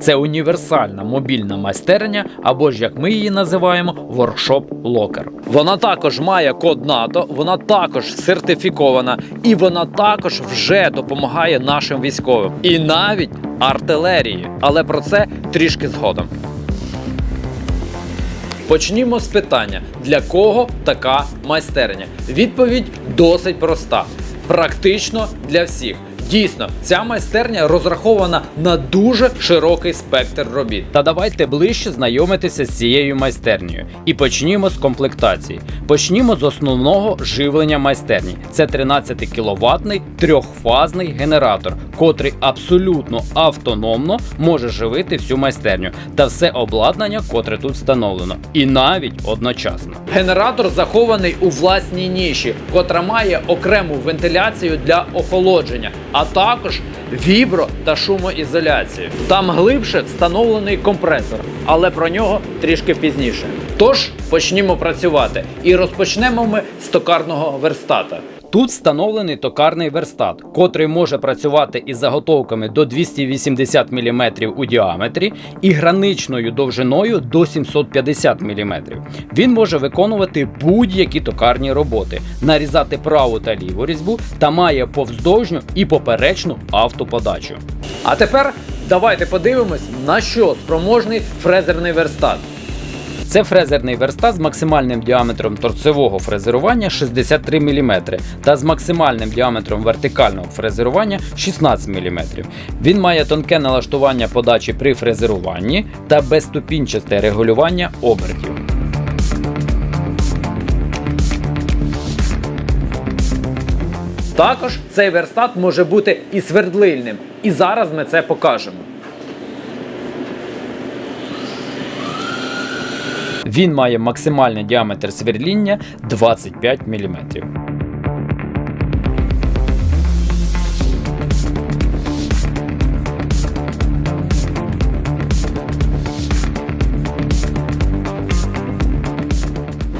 Це універсальна мобільна майстерня, або ж як ми її називаємо, воркшоп локер. Вона також має код НАТО, вона також сертифікована і вона також вже допомагає нашим військовим і навіть артилерії. Але про це трішки згодом. Почнімо з питання: для кого така майстерня? Відповідь досить проста. Практично для всіх. Дійсно, ця майстерня розрахована на дуже широкий спектр робіт. Та давайте ближче знайомитися з цією майстернею. І почнімо з комплектації. Почнімо з основного живлення майстерні. Це 13 кіловатний трьохфазний генератор, котрий абсолютно автономно може живити всю майстерню та все обладнання, котре тут встановлено, і навіть одночасно. Генератор захований у власній ніші, котра має окрему вентиляцію для охолодження, а також вібро та шумоізоляцію. Там глибше встановлений компресор, але про нього трішки пізніше. Тож почнімо працювати і розпочнемо ми з токарного верстата. Тут встановлений токарний верстат, котрий може працювати із заготовками до 280 мм у діаметрі і граничною довжиною до 750 мм. Він може виконувати будь-які токарні роботи, нарізати праву та ліву різьбу та має повздовжню і поперечну автоподачу. А тепер давайте подивимось, на що спроможний фрезерний верстат. Це фрезерний верстат з максимальним діаметром торцевого фрезерування 63 мм та з максимальним діаметром вертикального фрезерування 16 мм. Він має тонке налаштування подачі при фрезеруванні та безступінчасте регулювання обертів. Також цей верстат може бути і свердлильним, і зараз ми це покажемо. Він має максимальний діаметр сверління 25 мм.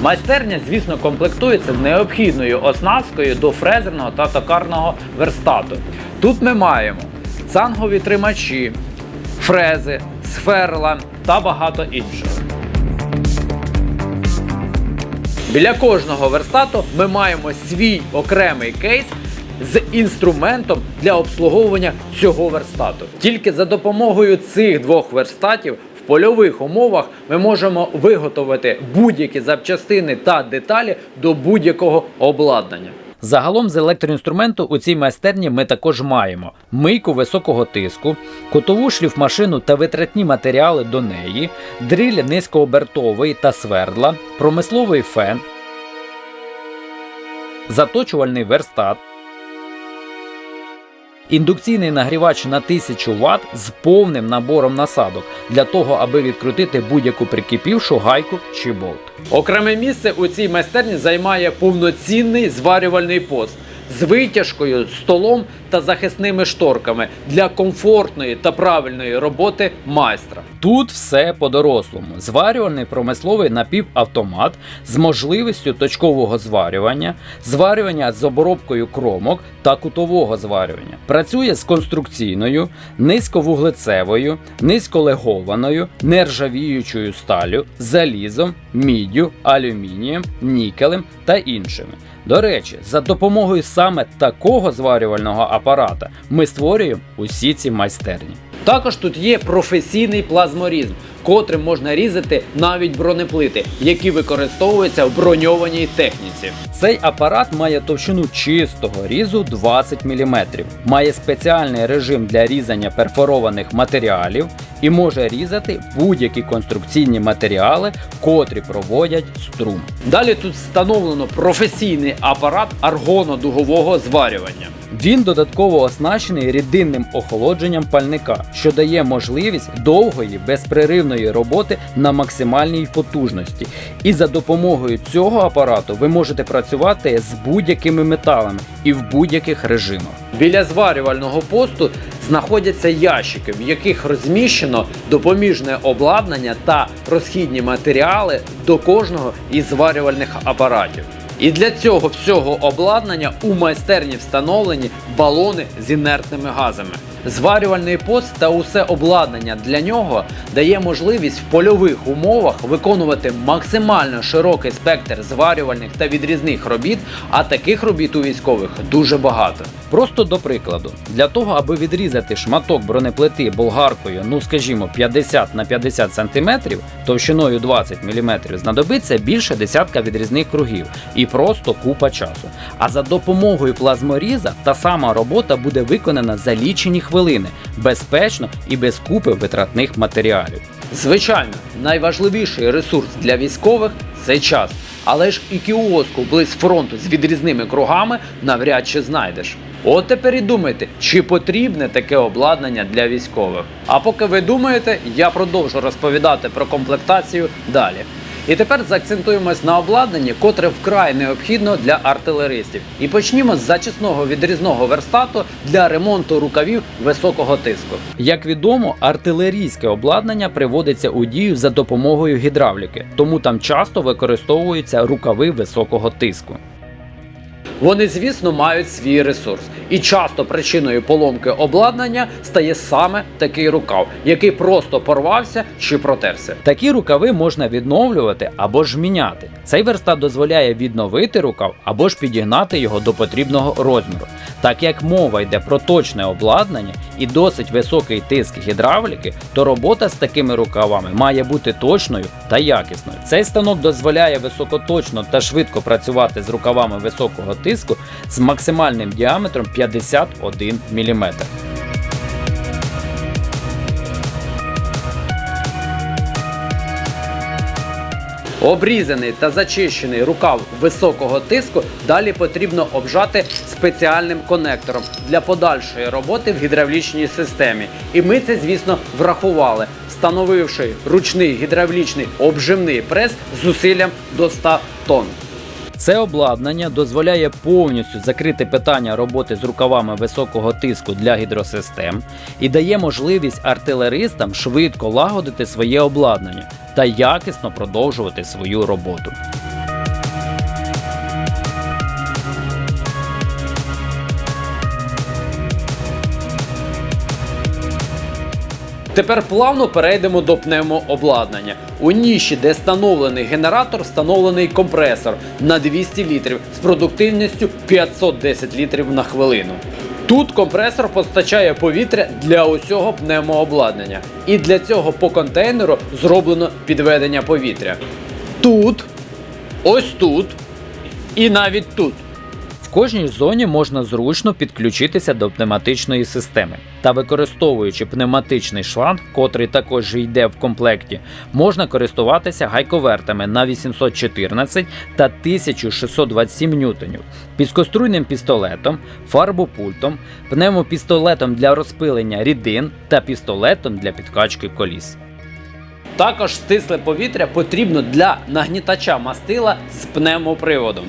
Майстерня, звісно, комплектується необхідною оснасткою до фрезерного та токарного верстату. Тут ми маємо цангові тримачі, фрези, сферла та багато іншого. Біля кожного верстату ми маємо свій окремий кейс з інструментом для обслуговування цього верстату. Тільки за допомогою цих двох верстатів в польових умовах ми можемо виготовити будь-які запчастини та деталі до будь-якого обладнання. Загалом з електроінструменту у цій майстерні ми також маємо мийку високого тиску, котову шліфмашину та витратні матеріали до неї, дриль низькообертовий та свердла, промисловий фен, заточувальний верстат, індукційний нагрівач на 1000 Вт з повним набором насадок для того, аби відкрутити будь-яку прикипівшу гайку чи болт. Окреме місце у цій майстерні займає повноцінний зварювальний пост з витяжкою, столом та захисними шторками для комфортної та правильної роботи майстра. Тут все по-дорослому. Зварювальний промисловий напівавтомат з можливістю точкового зварювання, зварювання з обробкою кромок та кутового зварювання. Працює з конструкційною, низьковуглецевою, низьколегованою, нержавіючою сталю, залізом, міддю, алюмінієм, нікелем та іншими. До речі, за допомогою саме такого зварювального апарата ми створюємо усі ці майстерні. Також тут є професійний плазморізм, котрим можна різати навіть бронеплити, які використовуються в броньованій техніці. Цей апарат має товщину чистого різу 20 мм, має спеціальний режим для різання перфорованих матеріалів і може різати будь-які конструкційні матеріали, котрі проводять струм. Далі тут встановлено професійний апарат аргонодугового зварювання. Він додатково оснащений рідинним охолодженням пальника, що дає можливість довгої безпреривної роботи на максимальній потужності. І за допомогою цього апарату ви можете працювати з будь-якими металами і в будь-яких режимах. Біля зварювального посту знаходяться ящики, в яких розміщено допоміжне обладнання та розхідні матеріали до кожного із зварювальних апаратів. І для цього всього обладнання у майстерні встановлені балони з інертними газами. Зварювальний пост та усе обладнання для нього дає можливість в польових умовах виконувати максимально широкий спектр зварювальних та відрізних робіт, а таких робіт у військових дуже багато. Просто до прикладу, для того, аби відрізати шматок бронеплити болгаркою, ну скажімо, 50 на 50 см, товщиною 20 мм, знадобиться більше десятка відрізних кругів і просто купа часу. А за допомогою плазморіза та сама робота буде виконана за лічені хвилини, безпечно і без купи витратних матеріалів. Звичайно, найважливіший ресурс для військових це час. Але ж і кіоску близь фронту з відрізними кругами навряд чи знайдеш. От тепер і думайте, чи потрібне таке обладнання для військових. А поки ви думаєте, я продовжу розповідати про комплектацію далі. І тепер заакцентуємось на обладнанні, котре вкрай необхідно для артилеристів. І почнімо з зачисного відрізного верстату для ремонту рукавів високого тиску. Як відомо, артилерійське обладнання приводиться у дію за допомогою гідравліки, тому там часто використовуються рукави високого тиску. Вони, звісно, мають свій ресурс, і часто причиною поломки обладнання стає саме такий рукав, який просто порвався чи протерся. Такі рукави можна відновлювати або ж міняти. Цей верстат дозволяє відновити рукав або ж підігнати його до потрібного розміру. Так як мова йде про точне обладнання і досить високий тиск гідравліки, то робота з такими рукавами має бути точною та якісною. Цей станок дозволяє високоточно та швидко працювати з рукавами високого тиску з максимальним діаметром 51 мм. Обрізаний та зачищений рукав високого тиску далі потрібно обжати спеціальним конектором для подальшої роботи в гідравлічній системі. І ми це, звісно, врахували, встановивши ручний гідравлічний обжимний прес зусиллям до 100 тонн. Це обладнання дозволяє повністю закрити питання роботи з рукавами високого тиску для гідросистем і дає можливість артилеристам швидко лагодити своє обладнання та якісно продовжувати свою роботу. Тепер плавно перейдемо до пневмообладнання. У ніші, де встановлений генератор, встановлений компресор на 200 літрів з продуктивністю 510 літрів на хвилину. Тут компресор постачає повітря для усього пневмообладнання. І для цього по контейнеру зроблено підведення повітря. Тут, ось тут і навіть тут. В кожній зоні можна зручно підключитися до пневматичної системи. Та використовуючи пневматичний шланг, котрий також йде в комплекті, можна користуватися гайковертами на 814 та 1627 ньютонів, піскоструйним пістолетом, фарбопультом, пневмопістолетом для розпилення рідин та пістолетом для підкачки коліс. Також стисле повітря потрібно для нагнітача мастила з пневмоприводом.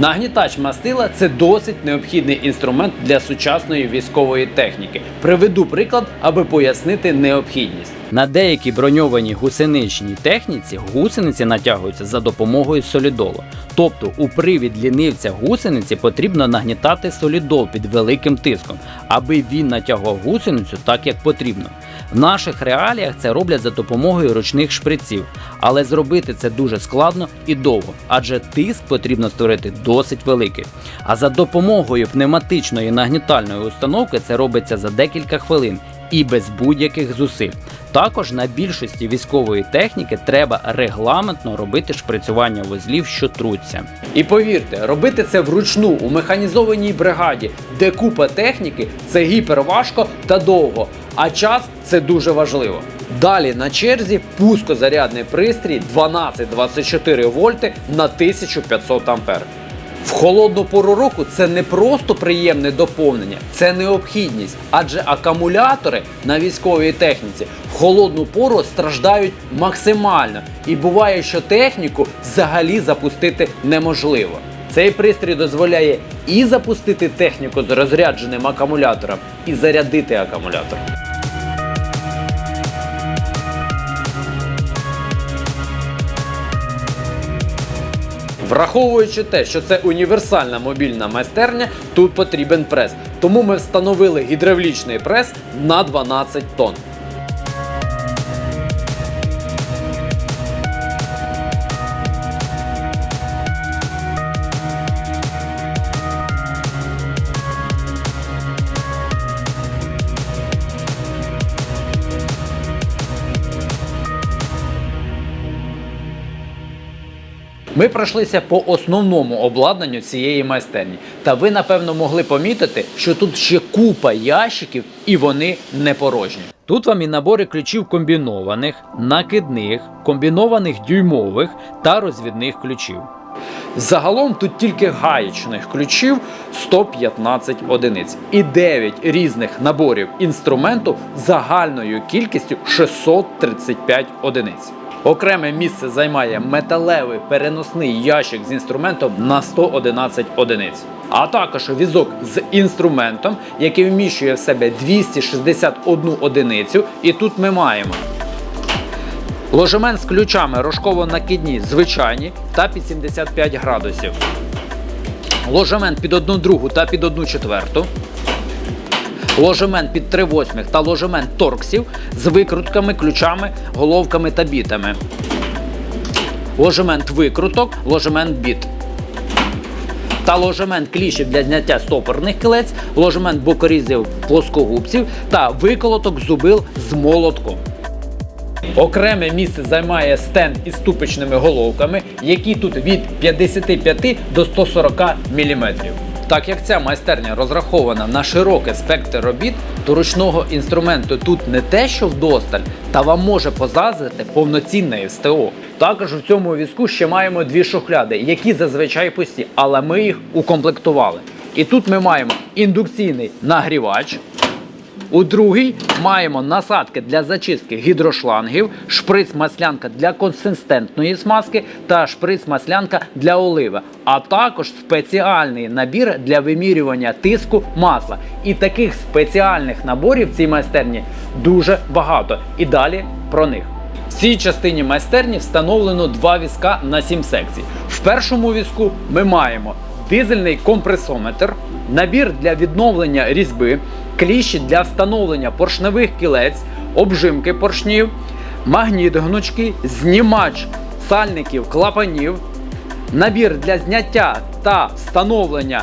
Нагнітач мастила це досить необхідний інструмент для сучасної військової техніки. Приведу приклад, аби пояснити необхідність. На деякій броньованій гусеничній техніці гусениці натягуються за допомогою солідолу. Тобто у привід лінивця гусениці потрібно нагнітати солідол під великим тиском, аби він натягував гусеницю так, як потрібно. В наших реаліях це роблять за допомогою ручних шприців, але зробити це дуже складно і довго, адже тиск потрібно створити досить великий. А за допомогою пневматичної нагнітальної установки це робиться за декілька хвилин і без будь-яких зусиль. Також на більшості військової техніки треба регламентно робити шприцювання вузлів, що труться. І повірте, робити це вручну у механізованій бригаді, де купа техніки це гіперважко та довго, а час це дуже важливо. Далі на черзі пускозарядний пристрій 12-24 вольти на 1500 ампер. В холодну пору року це не просто приємне доповнення, це необхідність, адже акумулятори на військовій техніці холодну пору страждають максимально, і буває, що техніку взагалі запустити неможливо. Цей пристрій дозволяє і запустити техніку з розрядженим акумулятором, і зарядити акумулятор. Враховуючи те, що це універсальна мобільна майстерня, тут потрібен прес. Тому ми встановили гідравлічний прес на 12 тонн. Ми пройшлися по основному обладнанню цієї майстерні. Та ви, напевно, могли помітити, що тут ще купа ящиків і вони не порожні. Тут вам і набори ключів комбінованих, накидних, комбінованих дюймових та розвідних ключів. Загалом тут тільки гаєчних ключів 115 одиниць і 9 різних наборів інструменту загальною кількістю 635 одиниць. Окреме місце займає металевий переносний ящик з інструментом на 111 одиниць, а також візок з інструментом, який вміщує в себе 261 одиницю. І тут ми маємо ложемент з ключами рожково-накидні звичайні та під 75 градусів. Ложемент під 1 другу та під 1 четверту. Ложемент під 3 восьмих та ложемент торксів з викрутками, ключами, головками та бітами. Ложемент викруток, ложемент біт. Та ложемент кліщів для зняття стопорних кілець, ложемент бокорізів плоскогубців та виколоток зубил з молотком. Окреме місце займає стенд із ступичними головками, які тут від 55 до 140 мм. Так як ця майстерня розрахована на широкий спектр робіт, то ручного інструменту тут не те, що вдосталь, та вам може позазити повноцінне СТО. Також у цьому візку ще маємо дві шухляди, які зазвичай пусті, але ми їх укомплектували. І тут ми маємо індукційний нагрівач, у другій маємо насадки для зачистки гідрошлангів, шприц-маслянка для консистентної смазки та шприц-маслянка для оливи, а також спеціальний набір для вимірювання тиску масла. І таких спеціальних наборів в цій майстерні дуже багато. І далі про них. В цій частині майстерні встановлено два візка на 7 секцій. В першому візку ми маємо дизельний компресометр, набір для відновлення різьби, кліщі для встановлення поршневих кілець, обжимки поршнів, магніт гнучки, знімач сальників клапанів, набір для зняття та встановлення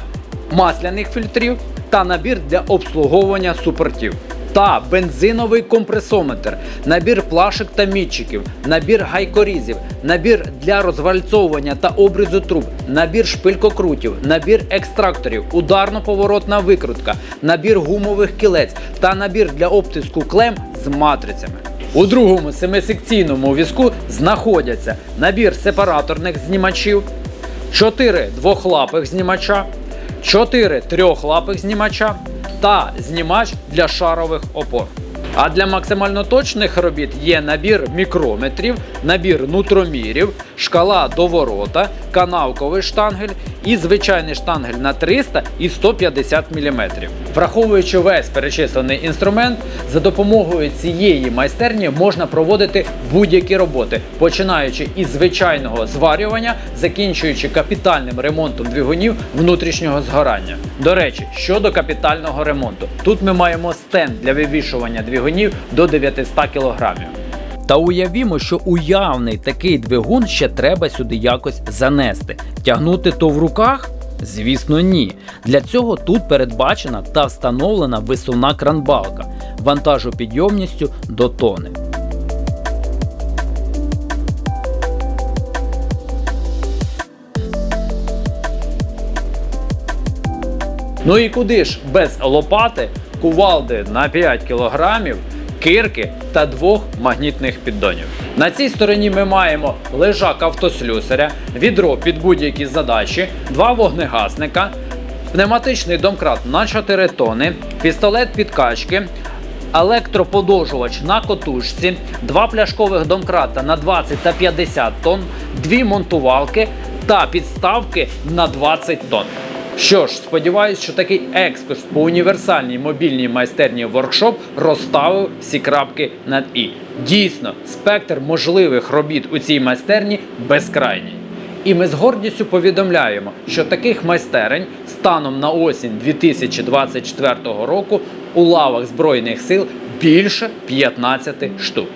масляних фільтрів та набір для обслуговування супортів. Та бензиновий компресометр, набір плашок та мітчиків, набір гайкорізів, набір для розвальцовування та обрізу труб, набір шпилькокрутів, набір екстракторів, ударно-поворотна викрутка, набір гумових кілець та набір для обтиску клем з матрицями. У другому семисекційному візку знаходяться набір сепараторних знімачів, 4 двохлапих знімача, 4 трьохлапих знімача та знімач для шарових опор. А для максимально точних робіт є набір мікрометрів, набір нутромірів, шкала до ворота, канавковий штангель і звичайний штангель на 300 і 150 мм. Враховуючи весь перечислений інструмент, за допомогою цієї майстерні можна проводити будь-які роботи, починаючи із звичайного зварювання, закінчуючи капітальним ремонтом двигунів внутрішнього згорання. До речі, щодо капітального ремонту, тут ми маємо стенд для вивішування двигунів до 900 кг. Та уявімо, що уявний такий двигун ще треба сюди якось занести. Тягнути то в руках? Звісно, ні. Для цього тут передбачена та встановлена висувна кранбалка вантажопідйомністю до тони. Ну і куди ж без лопати, кувалди на 5 кілограмів, кирки та двох магнітних піддонів. На цій стороні ми маємо лежак автослюсаря, відро під будь-які задачі, два вогнегасника, пневматичний домкрат на 4 тони, пістолет підкачки, електроподовжувач на котушці, два пляшкових домкрата на 20 та 50 тонн, дві монтувалки та підставки на 20 тонн. Що ж, сподіваюсь, що такий екскурс по універсальній мобільній майстерні воркшоп розставив всі крапки над і. Дійсно, спектр можливих робіт у цій майстерні безкрайній. І ми з гордістю повідомляємо, що таких майстерень станом на осінь 2024 року у лавах Збройних сил більше 15 штук.